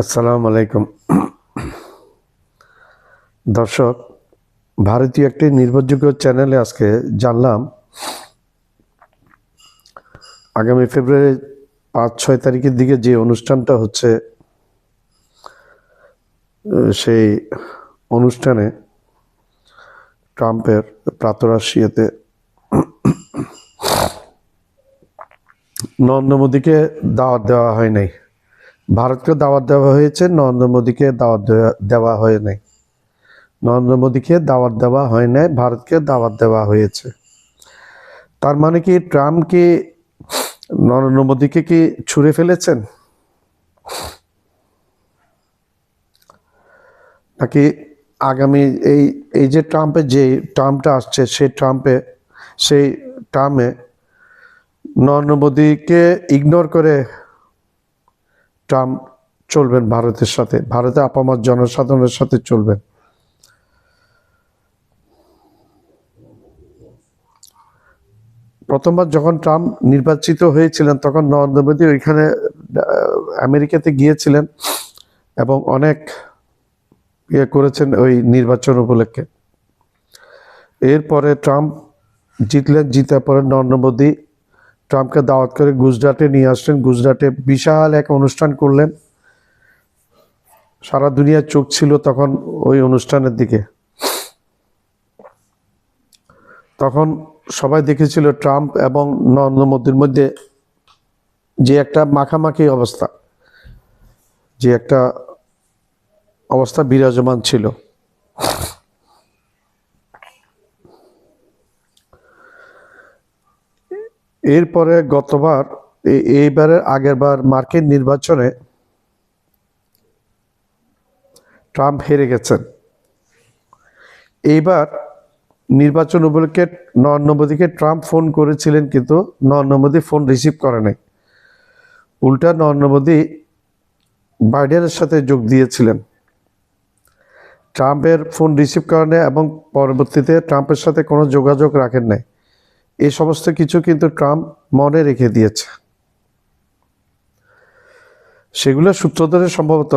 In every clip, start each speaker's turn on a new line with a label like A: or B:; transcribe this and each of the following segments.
A: আসসালামু আলাইকুম। দর্শক, ভারতীয় একটি নির্ভরযোগ্য চ্যানেলে আজকে জানলাম, আগামী ফেব্রুয়ারি পাঁচ, ছয় তারিখের দিকে যে অনুষ্ঠানটা হচ্ছে সেই অনুষ্ঠানে ট্রাম্পের প্রাতরাশিয়াতে নরেন্দ্র মোদীকে দাওয়াত দেওয়া হয় নাই। ভারতকে দাওয়াত দেওয়া হয়েছে, নরেন্দ্র মোদীকে দাওয়াত দেওয়া- হয় নাই। নরেন্দ্র মোদীকে দাওয়াত দেওয়া হয় নাই, ভারতকে দাওয়াত দেওয়া হয়েছে। তার মানে কি ট্রাম্প কি নরেন্দ্র মোদীকে কি ছুঁড়ে ফেলেছেন? নাকি আগামী এই এই যে ট্রাম্পের যে টার্মটা আসছে, সেই ট্রাম্পে, সেই টার্মে নরেন্দ্র মোদীকে ইগনোর করে ট্রাম্প চলবেন ভারতের সাথে। ভারতে আপামার জনসাধারণের সাথে চলবেন। প্রথমবার যখন ট্রাম্প নির্বাচিত হয়েছিলেন, তখন নরেন্দ্র মোদী ওইখানে আমেরিকাতে গিয়েছিলেন এবং অনেক ইয়ে করেছেন ওই নির্বাচন উপলক্ষে। এরপরে ট্রাম্প জিতলেন, জিতার পরে নরেন্দ্র মোদী ট্রাম্পকে দাওয়াত করে গুজরাটে নিয়ে আসলেন। গুজরাটে বিশাল এক অনুষ্ঠান করলেন। সারা দুনিয়ার চোখ ছিল তখন ওই অনুষ্ঠানের দিকে। তখন সবাই দেখেছিল ট্রাম্প এবং নরেন্দ্র মোদীর মধ্যে যে একটা মাখামাখি অবস্থা, যে একটা অবস্থা বিরাজমান ছিল। এরপরে গতবার এইবারের আগের বার মার্কিন নির্বাচনে ট্রাম্প হেরে গেছেন। এইবার নির্বাচন উপলক্ষে নরেন্দ্র মোদীকে ট্রাম্প ফোন করেছিলেন, কিন্তু নরেন্দ্র মোদী ফোন রিসিভ করে নাই। উল্টা নরেন্দ্র মোদী বাইডেনের সাথে যোগ দিয়েছিলেন। ট্রাম্পের ফোন রিসিভ করেন এবং পরবর্তীতে ট্রাম্পের সাথে কোনো যোগাযোগ রাখেন নাই। এই সমস্ত কিছু কিন্তু ট্রাম্প মনে রেখে দিয়েছে। সেগুলো সূত্র ধরে সম্ভবত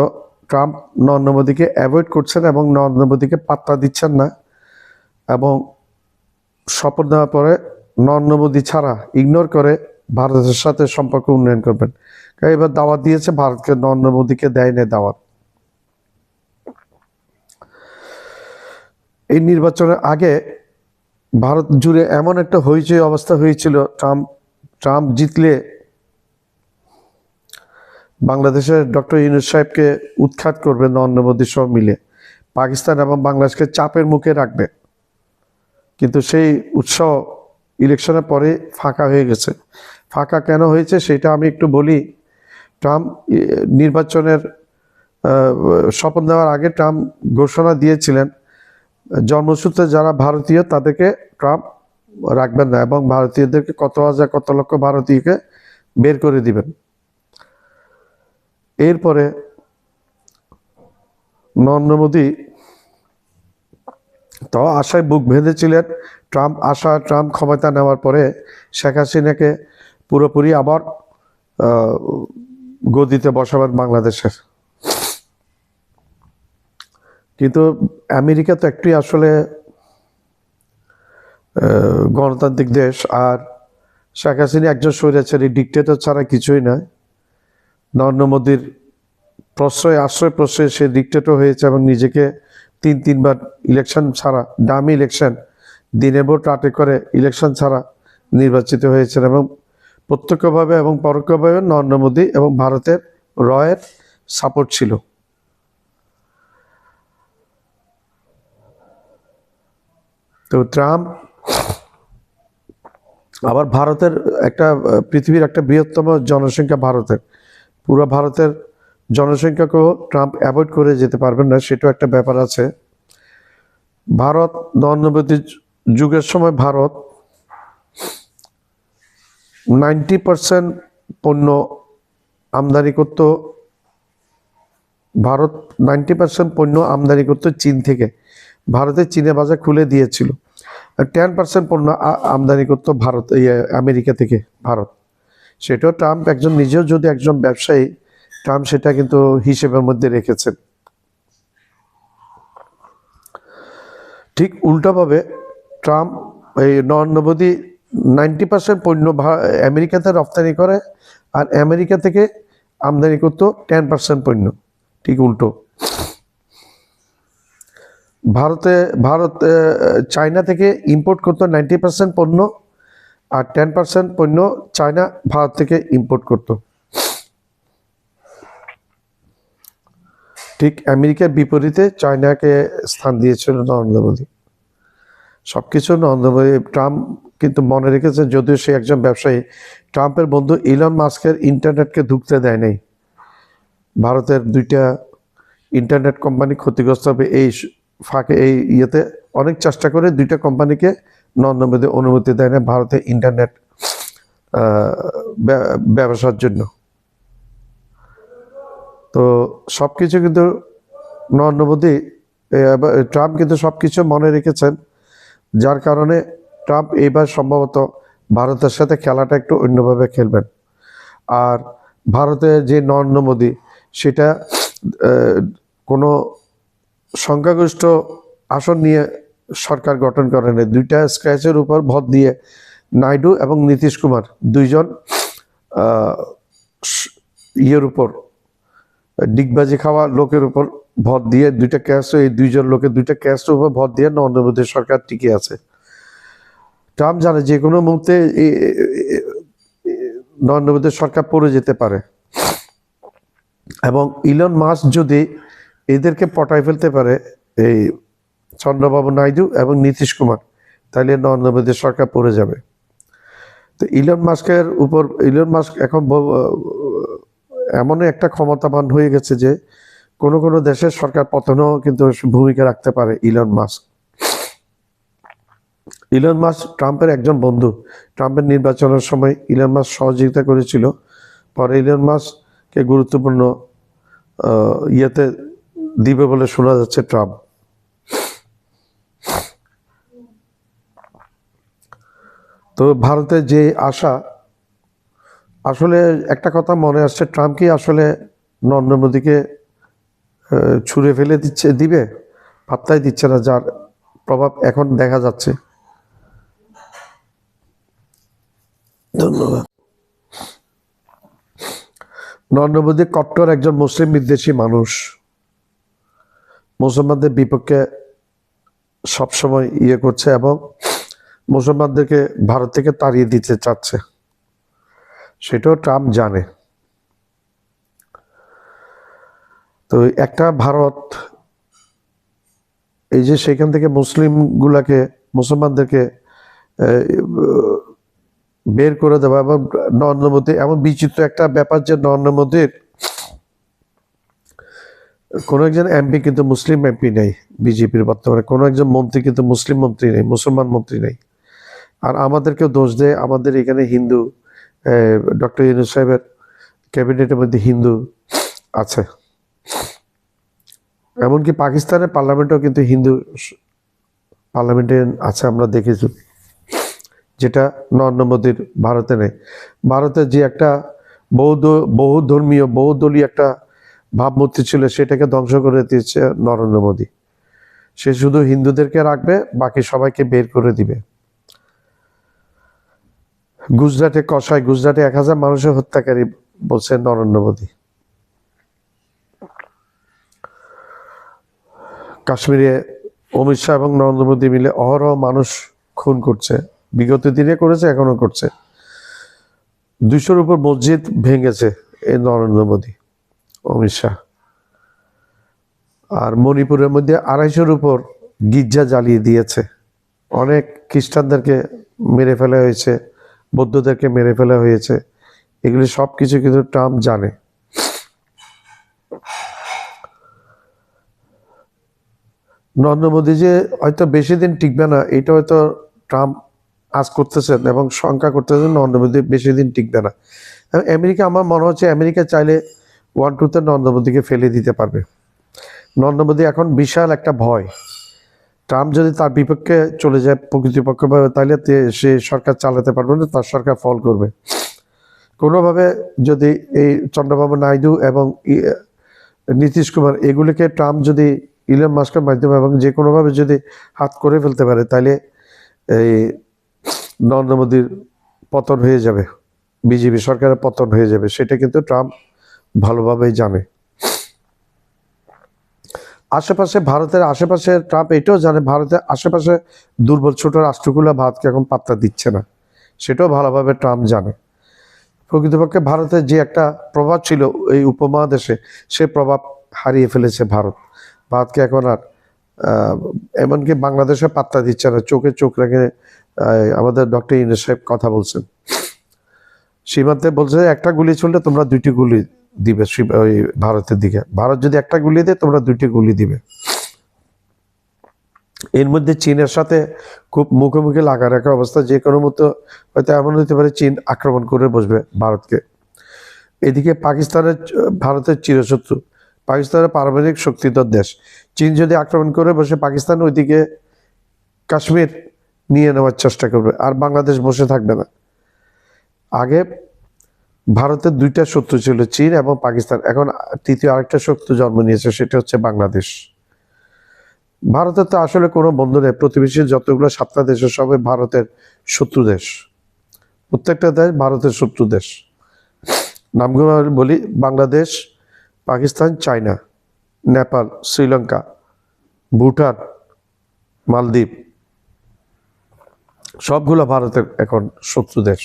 A: ট্রাম্প নরেন্দ্র মোদীকে অ্যাভয়েড করছেন এবং নরেন্দ্র মোদীকে পাত্তা দিচ্ছেন না এবং শপথ নেওয়ার পরে নরেন্দ্র মোদী ছাড়া ইগনোর করে ভারতের সাথে সম্পর্ক উন্নয়ন করবেন। এবার দাওয়াত দিয়েছে, ভারতকে নরেন্দ্র মোদীকে দেয় না দাওয়াত। এই নির্বাচনের আগে ভারত জুড়ে এমন একটা হইচই অবস্থা হয়েছিল, ট্রাম্প ট্রাম্প জিতলে বাংলাদেশের ডক্টর ইউনুস সাহেবকে উৎখাত করবে নরেন্দ্র মোদী সব মিলে। পাকিস্তান এবং বাংলাদেশকে চাপের মুখে রাখবে। কিন্তু সেই উৎসাহ ইলেকশনের পরে ফাঁকা হয়ে গেছে। ফাঁকা কেন হয়েছে সেটা আমি একটু বলি। ট্রাম্প নির্বাচনের শপথ নেওয়ার আগে ট্রাম্প ঘোষণা দিয়েছিলেন জন্মসূত্রে যারা ভারতীয়, তাদেরকে ট্রাম্প রাখবেন না এবং ভারতীয়দেরকে কত হাজার, কত লক্ষ ভারতীয়কে বের করে দিবেন। এরপরে নরেন্দ্র মোদী তো আশায় বুক বেঁধেছিলেন ট্রাম্প। আশা ট্রাম্প ক্ষমতা নেওয়ার পরে শেখ হাসিনাকে পুরোপুরি আবার গদিতে বসাবেন বাংলাদেশের। কিন্তু আমেরিকা তো একটি আসলে গণতান্ত্রিক দেশ, আর শেখ হাসিনা একজন স্বৈরাচারী ডিকটেটর ছাড়া কিছুই নয়। নরেন্দ্র মোদীর প্রশ্রয়, আশ্রয় প্রশ্রয় সে ডিকটেটর হয়েছে এবং নিজেকে তিন, তিনবার ইলেকশন ছাড়া ডামি ইলেকশন দিনে ভোট রাতে করে ইলেকশন ছাড়া নির্বাচিত হয়েছেন এবং প্রত্যক্ষভাবে এবং পরোক্ষভাবে নরেন্দ্র মোদী এবং ভারতের রয়ের সাপোর্ট ছিল। তো ট্রাম্প আবার ভারতের একটা পৃথিবীর একটা বৃহত্তম জনসংখ্যা ভারতের। পুরো ভারতের জনসংখ্যাকেও ট্রাম্প অ্যাভয়েড করে যেতে পারবেন না, সেটাও একটা ব্যাপার আছে। ভারত মোদীর যুগের সময় ভারত নাইনটি পার্সেন্ট পণ্য আমদানি করত, ভারত নাইনটি পার্সেন্ট পণ্য আমদানি করতো চীন থেকে। ভারতের চীনে বাজার খুলে দিয়েছিল। টেন পার্সেন্ট পণ্য আমদানি করতো ভারত আমেরিকা থেকে, ভারত। সেটাও ট্রাম্প একজন, নিজেও যদি একজন ব্যবসায়ী, ট্রাম্প সেটা কিন্তু হিসেবের মধ্যে রেখেছেন। ঠিক উল্টাভাবে ট্রাম্প এই মোদী নাইনটি পার্সেন্ট পণ্য আমেরিকাতে রপ্তানি করে, আর আমেরিকা থেকে আমদানি করতো টেন পার্সেন্ট পণ্য। ঠিক উল্টো। ভারতে, ভারত চায়না থেকে ইম্পোর্ট করতো নাইনটি পার্সেন্ট পণ্য আর টেন পার্সেন্ট পণ্য চায়না ভারত থেকে ইম্পোর্ট করতো। ঠিক আমেরিকার বিপরীতে চায়নাকে স্থান দিয়েছিল নরেন্দ্র মোদী। সব কিছু নরেন্দ্র মোদী, ট্রাম্প কিন্তু মনে রেখেছেন, যদিও সে একজন ব্যবসায়ী। ট্রাম্পের বন্ধু ইলন মাস্কের ইন্টারনেটকে ঢুকতে দেয় নাই। ভারতের দুইটা ইন্টারনেট কোম্পানি ক্ষতিগ্রস্ত হবে এই ফাঁকে এই ইয়েতে অনেক চেষ্টা করে দুইটা কোম্পানিকে নরেন্দ্র মোদী অনুমতি দেয় না ভারতে ইন্টারনেট ব্যবসার জন্য। তো সব কিছু কিন্তু নরেন্দ্র মোদী ট্রাম্প কিন্তু সব কিছু মনে রেখেছেন, যার কারণে ট্রাম্প এইবার সম্ভবত ভারতের সাথে খেলাটা একটু অন্যভাবে খেলবেন। আর ভারতে যে নরেন্দ্র মোদী সেটা কোনো সংখ্যাগরিষ্ঠ আসন নিয়ে সরকার গঠন করেন। দুইটা স্ক্র্যাচের উপর ভর দিয়ে নাইডু এবং নীতিশ কুমার দুইজন ইয়ের উপর, ডিগবাজি খাওয়া লোকের উপর ভর দিয়ে দুইটা ক্যাশ এই দুইজন লোকের দুইটা ক্যাশের উপর ভর দিয়ে নরেন্দ্র সরকার টিকে আছে। ট্রাম্প জানে যে কোনো মুহূর্তে নরেন্দ্র সরকার পড়ে যেতে পারে। এবং ইলন মাস যদি এদেরকে পটায় ফেলতে পারে এই চন্দ্রবাবু নাইডু এবং নীতিশ কুমার। তাহলে নরেন্দ্র মোদীর সরকার পড়ে যাবে। তো ইলন মাস্কের উপর, ইলন মাস্ক এখন এমন একটা ক্ষমতাবান হয়ে গেছে যে কোনো কোনো দেশের সরকার পতনও কিন্তু ভূমিকা রাখতে পারে ইলন মাস্ক। ইলন মাস্ক ট্রাম্পের একজন বন্ধু। ট্রাম্পের নির্বাচনের সময় ইলন মাস্ক সহযোগিতা করেছিল। পরে ইলন মাস্ককে গুরুত্বপূর্ণ ইয়েতে দিবে বলে শোনা যাচ্ছে ট্রাম্প। তো ভারতে যে আশা, আসলে একটা কথা মনে আসছে, ট্রাম্প কি আসলে নরেন্দ্র মোদীকে ছুঁড়ে ফেলে দিচ্ছে, দিবে? পাত্তাই দিচ্ছে না, যার প্রভাব এখন দেখা যাচ্ছে। ধন্যবাদ। নরেন্দ্র মোদী কট্টর একজন মুসলিম বিদ্বেষী মানুষ। মুসলমানদের বিপক্ষে সবসময় ইয়ে করছে এবং মুসলমানদেরকে ভারত থেকে তাড়িয়ে দিতে চাচ্ছে। সেটাও ট্রাম্প জানে। তো একটা ভারত, এই যে সেখান থেকে মুসলিম গুলাকে মুসলমানদেরকে বের করে দেওয়া এবং নরেন্দ্র মোদী, এমন বিচিত্র একটা ব্যাপার যে নরেন্দ্র মোদীর কোনো একজন এমপি কিন্তু মুসলিম এমপি নেই বিজেপির বর্তমানে, কোনো একজন মন্ত্রী কিন্তু মুসলিম মন্ত্রী নেই, মুসলমান মন্ত্রী নেই। আর আমাদেরকেও দোষ দেয়, আমাদের এখানে হিন্দু ডক্টর ইউনুস সাহেবের ক্যাবিনেটের মধ্যে হিন্দু আছে। এমনকি পাকিস্তানের পার্লামেন্টেও কিন্তু হিন্দু পার্লামেন্টে আছে, আমরা দেখেছি। যেটা নরেন্দ্র মোদীর ভারতে নেই। ভারতে যে একটা বৌদ্ধ বহু ধর্মীয় বহুদলীয় একটা ভাবমূর্তি ছিল সেটাকে ধ্বংস করে দিয়েছে নরেন্দ্র মোদী। সে শুধু হিন্দুদেরকে রাখবে, বাকি সবাইকে বের করে দিবে। গুজরাটে কষায় গুজরাটে এক হাজার মানুষের হত্যাকারী বলছে নরেন্দ্র মোদী। কাশ্মীরে অমিত শাহ এবং নরেন্দ্র মোদী মিলে অহরহ মানুষ খুন করছে। বিগত দিনে করেছে এখনও করছে। দুইশোর উপর মসজিদ ভেঙেছে এই নরেন্দ্র মোদী। অমিত শাহ আর মণিপুরের মধ্যে আড়াইশোর উপর গির্জা জ্বালিয়ে দিয়েছে। অনেক খ্রিস্টানদেরকে মেরে ফেলা হয়েছে, বৌদ্ধদেরকে মেরে ফেলা হয়েছে। এগুলি সব কিছু কিন্তু ট্রাম্প জানে। নরেন্দ্র মোদী যে হয়তো বেশি দিন টিকবে না, এটা হয়তো ট্রাম্প আজ করতেছেন এবং শঙ্কা করতেছেন নরেন্দ্র মোদী বেশি দিন টিকবে না। আমেরিকা, আমার মনে হচ্ছে আমেরিকা চাইলে ওয়ান টুতে নরেন্দ্র মোদীকে ফেলে দিতে পারবে। নরেন্দ্র মোদী এখন বিশাল একটা ভয়। ট্রাম্প যদি তার বিপক্ষে চলে যায় প্রকৃতিপক্ষভাবে তাহলে সে সরকার চালাতে পারবে না, তার সরকার ফল করবে। কোনোভাবে যদি এই চন্দ্রবাবু নাইডু এবং নীতিশ কুমার এগুলিকে ট্রাম্প যদি ইলন মাস্কের মাধ্যমে এবং যে কোনোভাবে যদি হাত করে ফেলতে পারে, তাহলে এই নরেন্দ্র মোদীর পতন হয়ে যাবে। বিজেপি সরকারের পতন হয়ে যাবে। সেটা কিন্তু ট্রাম্প ভালোভাবেই জানে। আশেপাশে ভারতের আশেপাশে ট্রাম্প এটাও জানে, ভারতের আশেপাশে দুর্বল ছোট রাষ্ট্রগুলো ভারতকে এখন পাত্তা দিচ্ছে না। সেটাও ভালোভাবে ট্রাম্প জানে। প্রকৃতপক্ষে ভারতের যে একটা প্রভাব ছিল এই উপমহাদেশে, সে প্রভাব হারিয়ে ফেলেছে ভারত। ভারতকে এখন আর এমনকি বাংলাদেশে পাত্তা দিচ্ছে না। চোখে চোখ রেখে আমাদের ডক্টর ইউনুস সাহেব কথা বলছেন। সীমান্তে বলছে, একটা গুলি চললে তোমরা দুইটি গুলি দিবে ওই ভারতের দিকে। ভারত যদি একটা গুলি দেয়, তোমরা দুইটি গুলি দিবে। এর মধ্যে চীনের সাথে খুব মুখোমুখি লাগার একটা অবস্থা, যে কোনো মতো হয়তো এমন হতে পারে চীন আক্রমণ করে বসবে ভারতকে। এদিকে পাকিস্তানের, ভারতের চিরশত্রু। পাকিস্তানের পারমাণবিক শক্তিধর দেশ। চীন যদি আক্রমণ করে বসে, পাকিস্তান ওইদিকে কাশ্মীর নিয়ে নেওয়ার চেষ্টা করবে, আর বাংলাদেশ বসে থাকবে না। আগে ভারতের দুইটা শত্রু ছিল চীন এবং পাকিস্তান। এখন তৃতীয় আরেকটা শত্রু জন্ম নিয়েছে, সেটা হচ্ছে বাংলাদেশ। ভারতের তো আসলে কোনো বন্ধু নেই। প্রতিবেশী যতগুলো সাতটা দেশের সবাই ভারতের শত্রু দেশ। প্রত্যেকটা দেশ ভারতের শত্রু দেশ। নামগুলো বলি, বাংলাদেশ, পাকিস্তান, চায়না, নেপাল, শ্রীলঙ্কা, ভুটান, মালদ্বীপ। সবগুলো ভারতের এখন শত্রু দেশ।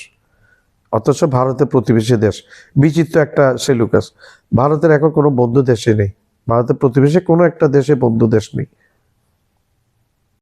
A: অথচ ভারতের প্রতিবেশী দেশ। বিচিত্র একটা সেলুকাস ভারতের এখন কোনো বন্ধু দেশে নেই। ভারতের প্রতিবেশী কোনো একটা দেশে বন্ধু দেশ নেই।